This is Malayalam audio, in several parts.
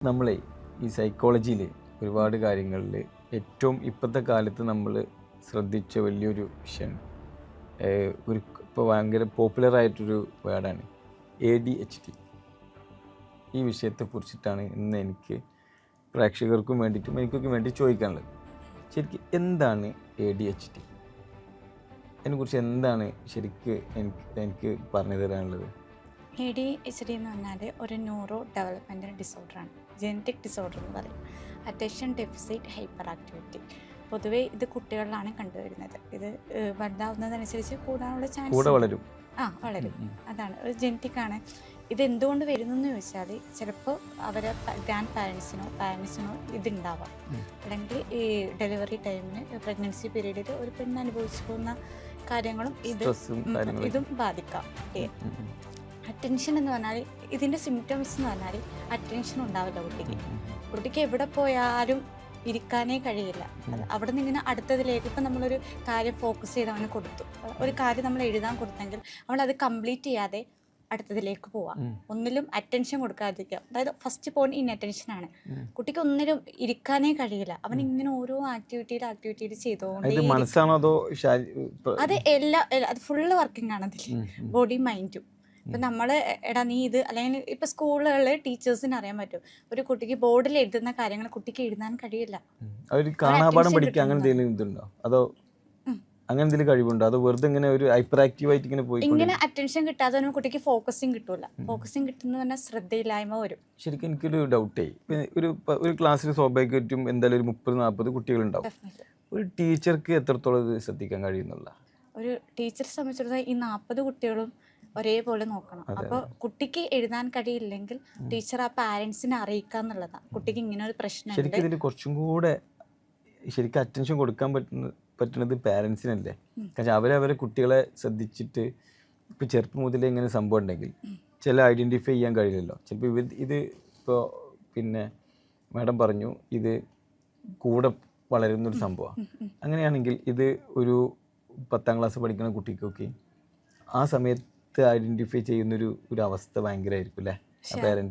നമ്മളെ ഈ സൈക്കോളജിയിൽ ഒരുപാട് കാര്യങ്ങളിൽ ഏറ്റവും ഇപ്പോഴത്തെ കാലത്ത് നമ്മൾ ശ്രദ്ധിച്ച വലിയൊരു വിഷയമാണ് ഒരു ഇപ്പോൾ ഭയങ്കര പോപ്പുലർ ആയിട്ടൊരു വേർഡാണ് എ ഡി എച്ച് ഡി ഈ വിഷയത്തെ കുറിച്ചിട്ടാണ് ഇന്ന് എനിക്ക് പ്രേക്ഷകർക്കും വേണ്ടിയിട്ടും എനിക്കൊക്കെ വേണ്ടി ചോദിക്കാനുള്ളത്. ശരിക്കും എന്താണ് എ ഡി എച്ച് ഡി അതിനെക്കുറിച്ച് എന്താണ് ശരിക്ക് എനിക്ക് എനിക്ക് പറഞ്ഞു തരാനുള്ളത് എ ഡി എച്ച് ഡി എന്ന് പറഞ്ഞാൽ ഒരു ന്യൂറോ ഡെവലപ്മെന്റൽ ഡിസോർഡറാണ് ജനറ്റിക് ഡിസോർഡർ എന്ന് പറയും. അറ്റൻഷൻ ഡെഫിസിറ്റ് ഹൈപ്പർ ആക്ടിവിറ്റി പൊതുവേ ഇത് കുട്ടികളിലാണ് കണ്ടുവരുന്നത്. ഇത് വലുതാവുന്നതനുസരിച്ച് കൂടാനുള്ള കൂടെ ചാൻസ് വളരും. ആ വളരും. അതാണ്. ഒരു ജനറ്റിക് ആണ്. ഇത് എന്തുകൊണ്ട് വരുന്നു എന്ന് ചോദിച്ചാൽ ചിലപ്പോൾ അവരെ ഗ്രാൻഡ് പാരൻസിനോ പാരൻസിനോ ഇതുണ്ടാവാം. അല്ലെങ്കിൽ ഈ ഡെലിവറി ടൈമിന് പ്രഗ്നൻസി പീരീഡിൽ ഒരു പെണ്ണ് അനുഭവിച്ചു പോകുന്ന കാര്യങ്ങളും ഇത് ഇതും ബാധിക്കാം. അറ്റൻഷൻ എന്ന് പറഞ്ഞാൽ ഇതിന്റെ സിംറ്റംസ് എന്ന് പറഞ്ഞാൽ അറ്റൻഷൻ ഉണ്ടാവില്ല കുട്ടിക്ക്. കുട്ടിക്ക് എവിടെ പോയാലും ഇരിക്കാനേ കഴിയില്ല. അവിടെ നിന്ന് ഇങ്ങനെ അടുത്തതിലേക്ക് ഇപ്പം നമ്മളൊരു കാര്യം ഫോക്കസ് ചെയ്ത് അവന് കൊടുത്തു. ഒരു കാര്യം നമ്മൾ എഴുതാൻ കൊടുത്തെങ്കിൽ അവൾ അത് കംപ്ലീറ്റ് ചെയ്യാതെ അടുത്തതിലേക്ക് പോവാം. ഒന്നിലും അറ്റൻഷൻ കൊടുക്കാതിരിക്കുക. അതായത് ഫസ്റ്റ് പോയിന്റ് ഇൻ അറ്റൻഷൻ ആണ്. കുട്ടിക്ക് ഒന്നിലും ഇരിക്കാനേ കഴിയില്ല. അവൻ ഇങ്ങനെ ഓരോ ആക്ടിവിറ്റിയിൽ ആക്ടിവിറ്റിയിൽ മനസ്സാണോ അതോ എല്ലാ അത് ഫുള്ള് വർക്കിംഗ് ആണ് അതിൽ. ബോഡി മൈൻഡും ഇപ്പം നമ്മൾ എടാ നീ ഇത് അല്ലെങ്കിൽ ഇപ്പൊ സ്കൂളുകളിൽ ടീച്ചേഴ്സിന് അറിയാൻ പറ്റും. ഒരു കുട്ടിക്ക് ബോർഡിൽ എഴുതുന്ന കാര്യങ്ങൾ കുട്ടിക്ക് എഴുതാൻ കഴിയില്ല. അവർ കാണാപാഠം പഠിക്കുക അങ്ങനെ. എന്തെങ്കിലും ഇതുണ്ടോ? അതോ അങ്ങനെ എന്തെങ്കിലും കഴിവുണ്ടോ? അത് വെറുതെ ഇങ്ങനെ ഒരു ഹൈപ്പർ ആക്റ്റീവ് ആയിട്ട് ഇങ്ങനെ പോയി ഇങ്ങനെ അറ്റൻഷൻ കിട്ടാതെ തന്നെ കുട്ടിക്ക് ഫോക്കസിങ് കിട്ടൂല. ഫോക്കസിങ് കിട്ടുന്ന പറഞ്ഞാൽ ശ്രദ്ധയില്ലായ്മ വരും. ശരിക്കും എനിക്കൊരു ഡൗട്ടേ ഒരു ഒരു ക്ലാസ്സിൽ സ്വാഭാവികമായിട്ടും എന്തായാലും ഒരു മുപ്പത് നാൽപ്പത് കുട്ടികളുണ്ടാവും. ഒരു ടീച്ചർക്ക് എത്രത്തോളം ശ്രദ്ധിക്കാൻ കഴിയുന്നുള്ള ഒരു ടീച്ചർ സംബന്ധിച്ചിടത്തോളം ഈ നാൽപ്പത് കുട്ടികളും ഒരേപോലെ നോക്കണം. അപ്പോൾ കുട്ടിക്ക് എഴുതാൻ കഴിയില്ലെങ്കിൽ ടീച്ചർ ആ പാരൻസിനെ അറിയിക്കുക എന്നുള്ളതാണ് കുട്ടിക്ക് ഇങ്ങനെ ഒരു പ്രശ്നം ശരിക്കും ഇതിൽ കുറച്ചും കൂടെ ശരിക്കും അറ്റൻഷൻ കൊടുക്കാൻ പറ്റുന്ന പറ്റുന്നത് പാരൻസിനല്ലേ കാരണം അവരവരെ കുട്ടികളെ ശ്രദ്ധിച്ചിട്ട് ഇപ്പം ചെറുപ്പം മുതലേ ഇങ്ങനെ സംഭവം ഉണ്ടെങ്കിൽ ചില ഐഡന്റിഫൈ ചെയ്യാൻ കഴിയില്ലല്ലോ. ചിലപ്പോൾ ഇവർ ഇത് ഇപ്പോൾ പിന്നെ മാഡം പറഞ്ഞു ഇത് കൂടെ വളരുന്നൊരു സംഭവമാണ് അങ്ങനെയാണെങ്കിൽ ഇത് ഒരു പത്താം ക്ലാസ് പഠിക്കുന്ന കുട്ടിക്കൊക്കെ ആ സമയത്ത് ഐഡന്റിഫൈ ചെയ്യുന്നൊരു ഒരു അവസ്ഥ ഭയങ്കരമായിരിക്കും അല്ലേ?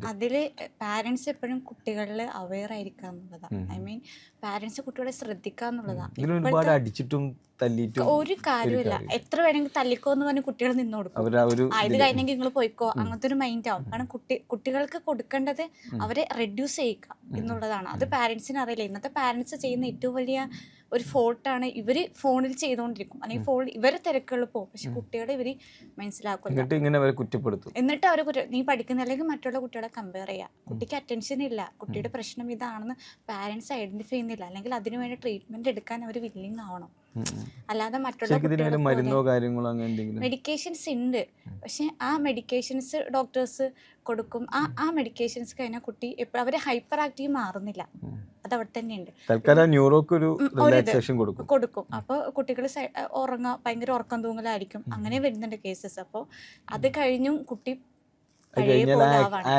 അതിൽ പാരന്റ്സ് എപ്പോഴും കുട്ടികളിൽ അവയർ ആയിരിക്കുക എന്നുള്ളതാണ് ഐ മീൻ പാരൻസ് കുട്ടികളെ ശ്രദ്ധിക്കുക എന്നുള്ളതാണ് ഇതിൽ ഒരുപാട് അടിച്ചിട്ടും തല്ലിയിട്ടും ഒരു കാര്യമില്ല എത്ര വേണമെങ്കിൽ തല്ലിക്കോ എന്ന് പറഞ്ഞ് കുട്ടികൾ നിന്ന് കൊടുക്കും. അവർ ഒരു ആ ഇത് കഴിഞ്ഞെങ്കിൽ നിങ്ങൾ പോയിക്കോ. അങ്ങനത്തെ ഒരു മൈൻഡ് ആവും കാരണം കുട്ടി കുട്ടികൾക്ക് കൊടുക്കേണ്ടത് അവരെ റെഡ്യൂസ് ചെയ്യുക എന്നുള്ളതാണ്. അത് പാരൻസിന് അറിയില്ല. ഇന്നത്തെ പാരൻസ് ചെയ്യുന്ന ഏറ്റവും വലിയ ഒരു ഫോൾട്ടാണ് ഇവർ ഫോണിൽ ചെയ്തുകൊണ്ടിരിക്കും അല്ലെങ്കിൽ ഫോൺ ഇവരെ തിരക്കുകളിൽ പോകും. പക്ഷെ കുട്ടികളെ ഇവർ മനസ്സിലാക്കും എന്നിട്ട് ഇങ്ങനെ അവരെ കുറ്റപ്പെടുത്തും. എന്നിട്ട് അവർ നീ പഠിക്കുന്ന അല്ലെങ്കിൽ മറ്റുള്ള കുട്ടികളെ കമ്പയർ ചെയ്യുക. കുട്ടിക്ക് അറ്റൻഷൻ ഇല്ല. കുട്ടിയുടെ പ്രശ്നം ഇതാണെന്ന് പാരന്റ്സ് ഐഡന്റിഫൈ ചെയ്യുന്നില്ല. അല്ലെങ്കിൽ അതിനുവേണ്ടി ട്രീറ്റ്മെന്റ് എടുക്കാൻ അവർ വില്ലിങ് ആവണം. അല്ലാതെ മറ്റുള്ള മരുന്നോ കാര്യങ്ങളോ അങ്ങനെ എന്തെങ്കിലും? മെഡിക്കേഷൻസ് ഉണ്ട് പക്ഷെ ആ മെഡിക്കേഷൻസ് ഡോക്ടേഴ്സ് കൊടുക്കും. ആ ആ മെഡിക്കേഷൻസ് കഴിഞ്ഞാൽ കുട്ടി എപ്പോഴും അവർ ഹൈപ്പർ ആക്റ്റീവ് മാറുന്നില്ല. അത് അവിടെ തന്നെയുണ്ട്. തൽക്കാലം ന്യൂറോക്ക് ഒരു. റിലാക്സേഷൻ കൊടുക്കും. കൊടുക്കും. അപ്പോൾ കുട്ടികൾ ഉറങ്ങാൻ ഭയങ്കര ഉറക്കം തൂങ്ങലായിരിക്കും. അങ്ങനെ വരുന്നുണ്ട് കേസസ് അപ്പോൾ അത് കഴിഞ്ഞും കുട്ടി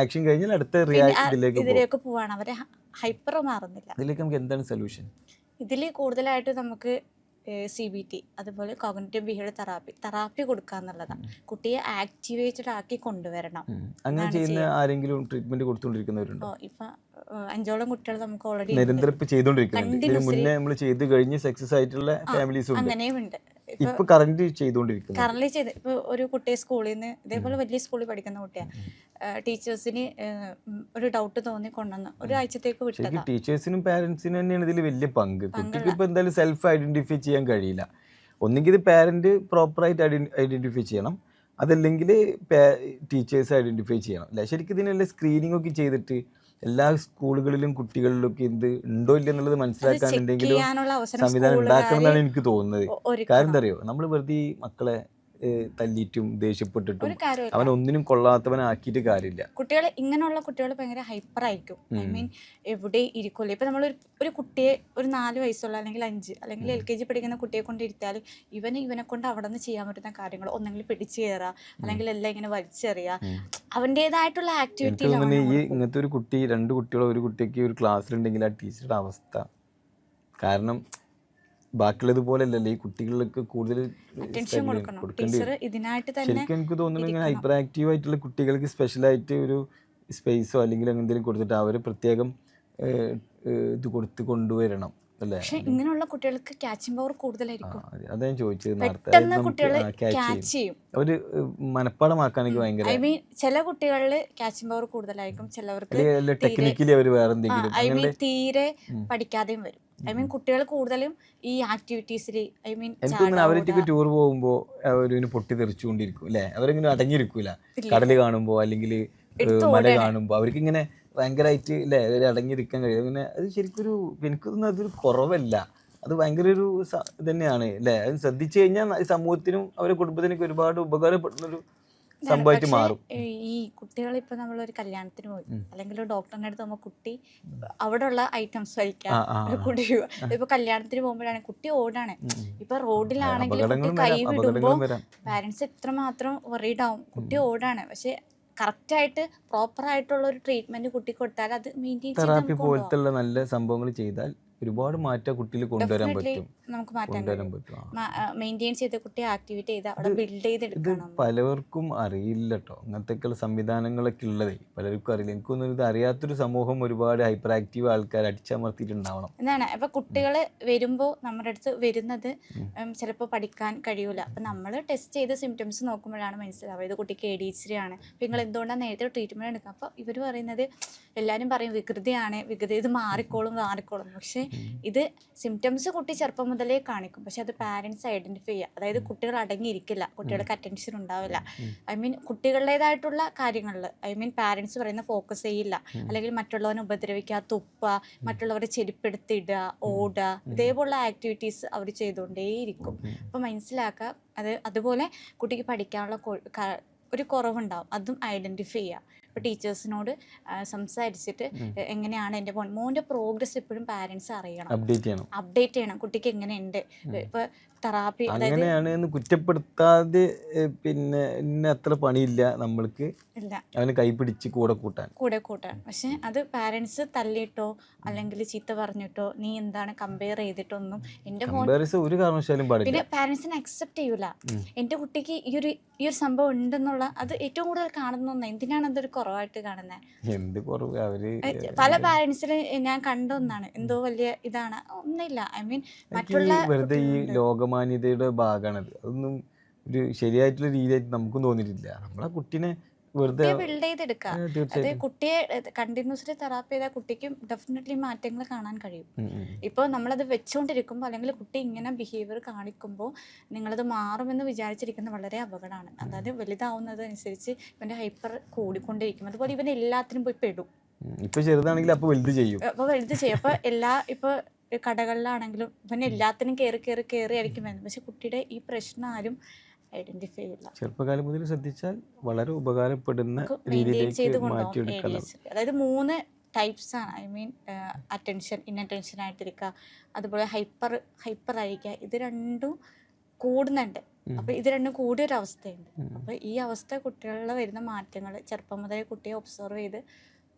ആക്ഷൻ കഴിഞ്ഞാൽ അടുത്ത ഇതിലേക്ക് പോവാണ്. അവരെ ഹൈപ്പർ മാറുന്നില്ല. ഇതിലേക്ക് നമുക്ക് എന്താണ് സൊല്യൂഷൻ ഇതിൽ കൂടുതലായിട്ട് നമുക്ക് സി ബി ടി അതുപോലെ കോഗ്നറ്റീവ് ബിഹേവിയർ തെറാപ്പി തെറാപ്പി കൊടുക്കുക എന്നുള്ളതാണ് കുട്ടിയെ ആക്ടിവേറ്റഡ് ആക്കി കൊണ്ടുവരണം. അങ്ങനെ ചെയ്യുന്ന ആരെങ്കിലും ട്രീറ്റ്മെന്റ് കൊടുത്തുകൊണ്ടിരിക്കുന്നവരുണ്ടോ ഇപ്പൊ അഞ്ചോളം കുട്ടികൾ നമുക്ക് ഓൾറെഡി നിരന്തരം ചെയ്തുകൊണ്ടിരിക്കുന്നു. മുന്നേ നമ്മൾ ചെയ്ത് കഴിഞ്ഞ് സക്സസ് ആയിട്ടുള്ള ഫാമിലീസ് ഉണ്ട്. അങ്ങനെയും ഉണ്ട് ഇപ്പൊ കറന്റ് ചെയ്തുകൊണ്ടിരിക്കുന്നു കറന്റ് ചെയ്ത് ഇപ്പൊ ഒരു കുട്ടിയെ സ്കൂളിൽ നിന്ന് ഇതേപോലെ വലിയ സ്കൂളിൽ പഠിക്കുന്ന കുട്ടിയാണ് ടീച്ചേഴ്സിന് ഒരു ഡൗട്ട് തോന്നി കൊണ്ടുവന്ന് ഒരു ആഴ്ചത്തേക്ക് വിട്ടു ടീച്ചേഴ്സിനും പാരന്റ്സിനും തന്നെയാണ് ഇതിൽ വലിയ പങ്ക്. കുട്ടിക്ക് ഇപ്പൊ എന്തായാലും സെൽഫ് ഐഡന്റിഫൈ ചെയ്യാൻ കഴിയില്ല. ഒന്നുകിൽ പാരന്റ് പ്രോപ്പറായിട്ട് ഐഡന്റിഫൈ ചെയ്യണം. അതല്ലെങ്കിൽ ടീച്ചേഴ്സ് ഐഡന്റിഫൈ ചെയ്യണം. അല്ലെ ശരിക്കും ഇതിനെല്ലാം സ്ക്രീനിങ് ഒക്കെ ചെയ്തിട്ട് എല്ലാ സ്കൂളുകളിലും കുട്ടികളിലൊക്കെ ഇത് ഉണ്ടോ ഇല്ല എന്നുള്ളത് മനസ്സിലാക്കാൻ എന്തെങ്കിലും സംവിധാനം ഉണ്ടാക്കണം എന്നാണ് എനിക്ക് തോന്നുന്നത്. കാര്യം കാരണം എന്താ അറിയോ? നമ്മൾ വെറുതെ മക്കളെ തല്ലിയിട്ടും ദേഷ്യപ്പെട്ടിട്ടും അവൻ ഒന്നിനും കൊള്ളാത്തവനാക്കിയിട്ട് കാര്യമില്ല. കുട്ടികൾ ഇങ്ങനെയുള്ള കുട്ടികൾ ഭയങ്കര ഹൈപ്പർ ആയിരിക്കും. ഐ മീൻ എവിടെ ഇരിക്കുമല്ലോ ഇപ്പൊ നമ്മൾ ഒരു കുട്ടിയെ ഒരു നാല് വയസ്സുള്ള അല്ലെങ്കിൽ അഞ്ച് അല്ലെങ്കിൽ എൽ കെ ജി പഠിക്കുന്ന കുട്ടിയെ കൊണ്ട് ഇരുത്തിയാൽ ഇവന് ഇവനെ കൊണ്ട് അവിടെ നിന്ന് ചെയ്യാൻ പറ്റുന്ന കാര്യങ്ങൾ ഒന്നെങ്കിൽ പിടിച്ചു കയറുക അല്ലെങ്കിൽ എല്ലാം ഇങ്ങനെ വലിച്ചെറിയുക. അവന്റെതായിട്ടുള്ള ആക്ടിവിറ്റി ഈ ഇങ്ങനത്തെ ഒരു കുട്ടി രണ്ട് കുട്ടികളോ ഒരു കുട്ടിക്ക് ഒരു ക്ലാസ്സിലുണ്ടെങ്കിൽ ആ ടീച്ചറുടെ അവസ്ഥ. കാരണം ബാക്കിയുള്ളത് പോലെ അല്ലല്ലോ ഈ കുട്ടികൾക്ക് കൂടുതൽ ശരിക്കും എനിക്ക് തോന്നുന്നു ഇങ്ങനെ ഹൈപ്പർ ആക്റ്റീവ് ആയിട്ടുള്ള കുട്ടികൾക്ക് സ്പെഷ്യലായിട്ട് ഒരു സ്പേസോ അല്ലെങ്കിൽ എന്തെങ്കിലും കൊടുത്തിട്ട് അവർ പ്രത്യേകം ഇത് കൊടുത്ത് കൊണ്ടുവരണം അല്ലേ? പക്ഷെ ഇങ്ങനെയുള്ള കുട്ടികൾക്ക് ക്യാച്ചിങ് പവർ കൂടുതലായിരിക്കും. അതെ, ഞാൻ ചോദിച്ചത് നേരത്തെ. അവർ മനപ്പാടമാക്കാനൊക്കെ ഭയങ്കര ഐ മീൻ ചില കുട്ടികളിൽ ക്യാച്ചിങ് പവർ കൂടുതലായിരിക്കും. ചിലവർക്ക് ടെക്നിക്കലി അവർ വേറെ എന്തെങ്കിലും ഐ മീൻ തീരെ പഠിക്കാതെയും വരും. ഐ മീൻ കുട്ടികൾ കൂടുതലും ഈ ആക്ടിവിറ്റീസിൽ ഐ മീൻ എനിക്ക് അവരൊക്കെ ടൂർ പോകുമ്പോൾ അവരിങ്ങനെ പൊട്ടി തെറിച്ചുകൊണ്ടിരിക്കും അല്ലേ? അവരിങ്ങനെ അടങ്ങിയിരിക്കൂല. കടൽ കാണുമ്പോൾ അല്ലെങ്കിൽ മല. കാണുമ്പോൾ അവർക്ക് ഇങ്ങനെ ഭയങ്കരമായിട്ട് അല്ലേ അടങ്ങിയിരിക്കാൻ കഴിയും. അങ്ങനെ അത് ശരിക്കും ഒരു എനിക്ക് തോന്നുന്നു അതൊരു കുറവല്ല. അത് ഭയങ്കര ഒരു ഇത് തന്നെയാണ് അല്ലേ? അത് ശ്രദ്ധിച്ചു കഴിഞ്ഞാൽ സമൂഹത്തിനും അവരുടെ കുടുംബത്തിനൊക്കെ ഒരുപാട് ഉപകാരപ്പെടുന്ന ഒരു പക്ഷേ, മാറും. ഈ കുട്ടികൾ ഇപ്പൊ ഒരു കല്യാണത്തിന് പോയി. അല്ലെങ്കിൽ ഒരു ഡോക്ടറിന്റെ അടുത്ത് പോകുമ്പോൾ കുട്ടി അവിടെ ഉള്ള ഐറ്റംസ് കഴിക്കാം കുട്ടി ഇപ്പൊ കല്യാണത്തിന് പോകുമ്പോഴാണ് കുട്ടി ഓടാണ്. ഇപ്പൊ റോഡിലാണെങ്കിൽ കുട്ടി കൈ വിടുമ്പോ പാരന്റ്സ് എത്രമാത്രം വറീഡ് ആവും. കുട്ടി ഓടാണ്. പക്ഷെ കറക്റ്റ് ആയിട്ട് പ്രോപ്പർ ആയിട്ടുള്ള ഒരു ട്രീറ്റ്മെന്റ് കുട്ടി കൊടുത്താൽ അത് മെയിന്റെയിൻ തെറാപ്പി പോലത്തെ നല്ല സംഭവങ്ങൾ ചെയ്താൽ ഒരുപാട് മാറ്റം കുട്ടിയിൽ കൊണ്ടുവരാൻ പറ്റും. നമുക്ക് കൊണ്ടുവരാൻ പറ്റും. മെയിന്റെയിൻ ചെയ്ത് കുട്ടിയെ ആക്ടിവേറ്റ് ചെയ്ത് അവിടെ ബിൽഡ് ചെയ്തെടുക്കണം പലവർക്കും അറിയില്ല കേട്ടോ അങ്ങനത്തെ സംവിധാനങ്ങളൊക്കെ ഉള്ളതേ. പലർക്കും അറിയില്ല. എനിക്കൊന്നും ഇത് അറിയാത്തൊരു സമൂഹം ഒരുപാട് ഹൈപ്പർ ആക്റ്റീവ് ആൾക്കാർ അടിച്ചമർത്തിയിട്ടുണ്ടാവണം. എന്നാണ് അപ്പൊ കുട്ടികൾ വരുമ്പോൾ നമ്മുടെ അടുത്ത് വരുന്നത്. ചിലപ്പോൾ പഠിക്കാൻ കഴിയൂല. അപ്പൊ നമ്മൾ ടെസ്റ്റ് ചെയ്ത് സിംറ്റംസ് നോക്കുമ്പോഴാണ് മനസ്സിലാവുക. ഇത് കുട്ടിക്ക് എ ഡി എച്ച് ആണ്. അപ്പൊ നിങ്ങൾ എന്തുകൊണ്ടാണ് നേരത്തെ ട്രീറ്റ്മെന്റ് എടുക്കുക? അപ്പൊ ഇവർ പറയുന്നത് എല്ലാവരും പറയും വികൃതിയാണ്. വികൃതി ഇത് മാറിക്കോളും മാറിക്കോളും. പക്ഷെ ഇത് സിംറ്റംസ് കുട്ടി ചെറുപ്പം മുതലേ കാണിക്കും. പക്ഷെ അത് പാരൻസ് ഐഡന്റിഫൈ ചെയ്യുക അതായത് കുട്ടികൾ അടങ്ങിയിരിക്കില്ല. കുട്ടികൾക്ക് അറ്റൻഷൻ ഉണ്ടാവില്ല. ഐ മീൻ കുട്ടികളുടേതായിട്ടുള്ള കാര്യങ്ങളിൽ ഐ മീൻ പാരൻസ് പറയുന്ന ഫോക്കസ് ചെയ്യില്ല. അല്ലെങ്കിൽ മറ്റുള്ളവനെ ഉപദ്രവിക്കുക തുപ്പുക മറ്റുള്ളവരെ ചെരുപ്പെടുത്തിടുക ഓടുക ഇതേപോലുള്ള ആക്ടിവിറ്റീസ് അവർ ചെയ്തുകൊണ്ടേയിരിക്കും. അപ്പൊ മനസ്സിലാക്കുക അത് അതുപോലെ കുട്ടിക്ക് പഠിക്കാനുള്ള ഒരു കുറവുണ്ടാവും. അതും ഐഡന്റിഫൈ ചെയ്യുക ഇപ്പോൾ ടീച്ചേഴ്സിനോട് സംസാരിച്ചിട്ട് എങ്ങനെയാണ് എന്റെ മോൻ മോന്റെ പ്രോഗ്രസ് എപ്പോഴും പാരൻസ് അറിയണം. അപ്ഡേറ്റ് ചെയ്യണം. അപ്ഡേറ്റ് ചെയ്യണം. കുട്ടിക്ക് എങ്ങനെയുണ്ട്? ഇപ്പോൾ തെറാപ്പി അങ്ങനെയാണ് എന്ന് കുറ്റപ്പെടുത്താതെ പിന്നെ ഇന്ന അത്ര പണിയില്ല നമ്മൾക്ക്. അവന് കൈ പിടിച്ച് കൂടെ കൂട്ടാൻ. കൂടെ കൂട്ടാൻ. പക്ഷെ അത് പാരൻസ് തല്ലിയിട്ടോ അല്ലെങ്കിൽ ചീത്ത പറഞ്ഞിട്ടോ നീ എന്താണ് കമ്പയർ ചെയ്തിട്ടൊന്നും കമ്പാരിസൺ ഒരു കാരണവശാലും പാടില്ല. പിന്നെ പാരൻസിനെ അക്സെപ്റ്റ് ചെയ്യൂല. എന്റെ കുട്ടിക്ക് ഈ ഒരു ഈ ഒരു സംഭവം ഉണ്ടെന്നുള്ള അത് ഏറ്റവും കൂടുതൽ കാണുന്ന എന്തിനാണ് അതൊരു കുറവായിട്ട് കാണുന്നത് എന്ത് കുറവ്? അവർ പല പാരന്റ്സിലും ഞാൻ കണ്ട ഒന്നാണ്. എന്തോ വലിയ ഇതാണ്. ഒന്നില്ല ഐ മീൻ മറ്റുള്ള വെറുതെ ഈ ലോകമാന്യതയുടെ ഭാഗമാണത്. അതൊന്നും ഒരു ശരിയായിട്ടുള്ള രീതിയായിട്ട് നമുക്കും തോന്നിയിട്ടില്ല. നമ്മളെ കുട്ടീനെ വെറുതെ ബിൽഡ് ചെയ്തെടുക്കുക. കുട്ടിയെ കണ്ടിന്യൂസ്ലി തെറാപ്പി ചെയ്താൽ കുട്ടിക്കും ഡെഫിനറ്റ്ലി മാറ്റങ്ങൾ കാണാൻ കഴിയും. ഇപ്പോൾ നമ്മളത് വെച്ചുകൊണ്ടിരിക്കുമ്പോൾ അല്ലെങ്കിൽ കുട്ടി ഇങ്ങനെ ബിഹേവിയർ കാണിക്കുമ്പോൾ നിങ്ങളത് മാറുമെന്ന് വിചാരിച്ചിരിക്കുന്നത് വളരെ അപകടമാണ്. അതായത് വലുതാവുന്നത് അനുസരിച്ച് ഇവന്റെ ഹൈപ്പർ കൂടിക്കൊണ്ടിരിക്കും. അതുപോലെ ഇവൻ എല്ലാത്തിനും പോയി പെടും. ഇപ്പൊ ചെറുതാണെങ്കിൽ അപ്പൊ വലുത് ചെയ്യും. അപ്പൊ വലുത് ചെയ്യും. അപ്പൊ എല്ലാ ഇപ്പൊ കടകളിലാണെങ്കിലും ഇവൻ എല്ലാത്തിനും കയറി കയറി കയറി ആയിരിക്കും വരുന്നത്. പക്ഷെ കുട്ടിയുടെ ഈ പ്രശ്നം ആരും ഐഡന്റിഫൈ ചെയ്യില്ല ചെറുപ്പകാലം മുതൽ ശ്രദ്ധിച്ചാൽ വളരെ ഉപകാരപ്പെടുന്ന രീതിയിലേക്ക് മാറ്റിയെടുക്കണം. അതായത് മൂന്ന് ടൈപ്സ് ആണ്. ഐ മീൻ അറ്റൻഷൻ ഇൻഅറ്റൻഷൻ ആയിട്ടിരിക്കുക അതുപോലെ ഹൈപ്പർ ഹൈപ്പർ ആയിരിക്കുക. ഇത് രണ്ടും കൂടുന്നുണ്ട്. അപ്പൊ ഇത് രണ്ടും കൂടിയ ഒരു അവസ്ഥയുണ്ട് അപ്പൊ ഈ അവസ്ഥ കുട്ടികളിൽ വരുന്ന മാറ്റങ്ങൾ ചെറുപ്പം മുതലേ കുട്ടിയെ ഒബ്സർവ് ചെയ്ത്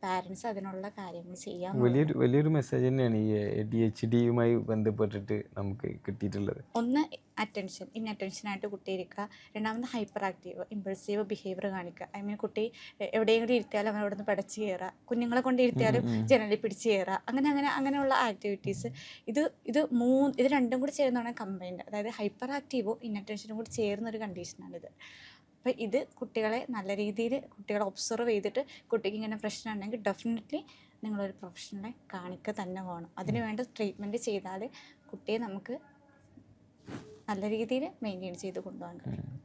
പാരൻസ് അതിനുള്ള കാര്യങ്ങൾ ചെയ്യാൻ വലിയൊരു വലിയൊരു മെസ്സേജ് തന്നെയാണ് ഈ ഡി എച്ച് ഡിയുമായി ബന്ധപ്പെട്ടിട്ട് നമുക്ക് കിട്ടിയിട്ടുള്ളത്. ഒന്ന് അറ്റൻഷൻ ഇൻ അറ്റൻഷൻ ആയിട്ട് കുട്ടി ഇരിക്കുക. രണ്ടാമത് ഹൈപ്പർ ആക്റ്റീവ് ഇമ്പൾസീവ് ബിഹേവിയർ കാണിക്കുക. ഐ മീൻ കുട്ടി എവിടെയെങ്കിലും ഇരുത്തിയാലും അവൻ അവിടെ നിന്ന് പടച്ച് കയറുക കുഞ്ഞുങ്ങളെ കൊണ്ട് ഇരുത്തിയാലും. ജനലിൽ പിടിച്ച് കയറുക അങ്ങനെ അങ്ങനെ അങ്ങനെയുള്ള ആക്ടിവിറ്റീസ് ഇത് ഇത് മൂന്ന് ഇത് രണ്ടും കൂടി ചേരുന്നതാണ് കമ്പൈൻഡ് അതായത് ഹൈപ്പർ ആക്റ്റീവും ഇൻ അറ്റൻഷനും കൂടി ചേർന്നൊരു കണ്ടീഷനാണിത് അപ്പോൾ ഇത് കുട്ടികളെ നല്ല രീതിയിൽ കുട്ടികളെ ഒബ്സർവ് ചെയ്തിട്ട് കുട്ടിക്ക് ഇങ്ങനെ പ്രശ്നം ഉണ്ടെങ്കിൽ ഡെഫിനറ്റ്ലി നിങ്ങളൊരു പ്രൊഫഷണലെ കാണിക്കുക തന്നെ വേണം. അതിന് വേണ്ട ട്രീറ്റ്മെന്റ് ചെയ്താൽ കുട്ടിയെ നമുക്ക് നല്ല രീതിയിൽ മെയിന്റെയിൻ ചെയ്ത് കൊണ്ടുപോകാൻ കഴിയും.